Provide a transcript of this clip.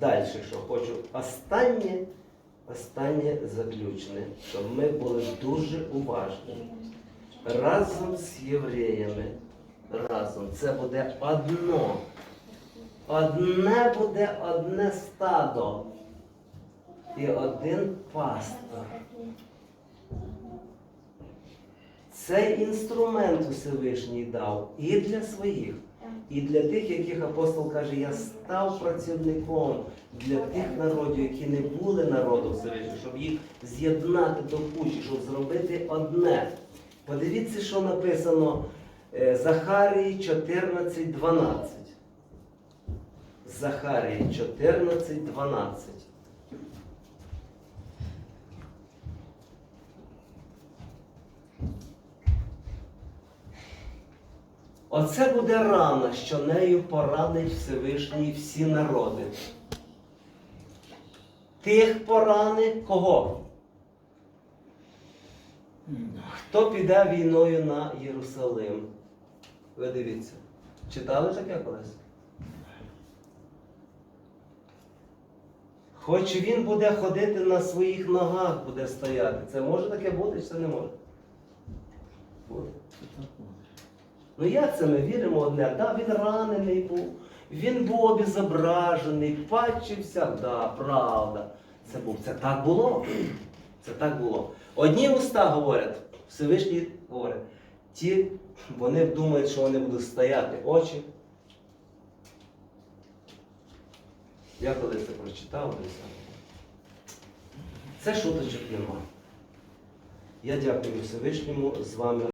далі, що хочу. Останнє, останнє заключне, щоб ми були дуже уважні. Разом з євреями, разом це буде одно. Одне буде одне стадо і один пастор. Цей інструмент Всевишній дав і для своїх, і для тих, яких апостол каже, я став працівником для тих народів, які не були народом Всевишнього, щоб їх з'єднати до кучі, щоб зробити одне. Подивіться, що написано е, Захарії 14.12. Захарії 14.12. Оце буде рана, що нею поранить Всевишній всі народи. Тих порани кого? Хто піде війною на Єрусалим? Ви дивіться. Читали таке колись? Хоч він буде ходити на своїх ногах, буде стояти. Це може таке бути, чи це не може? Буде. Ну як це ми віримо одне? Да, він ранений був, він був обезображений, пачився, да, правда. Це був. Це так було. Це так було. Одні уста говорять, Всевишній говорить, ті, вони думають, що вони будуть стояти очі. Я коли це прочитав, це шуточок нема. Я дякую Всевишньому з вами.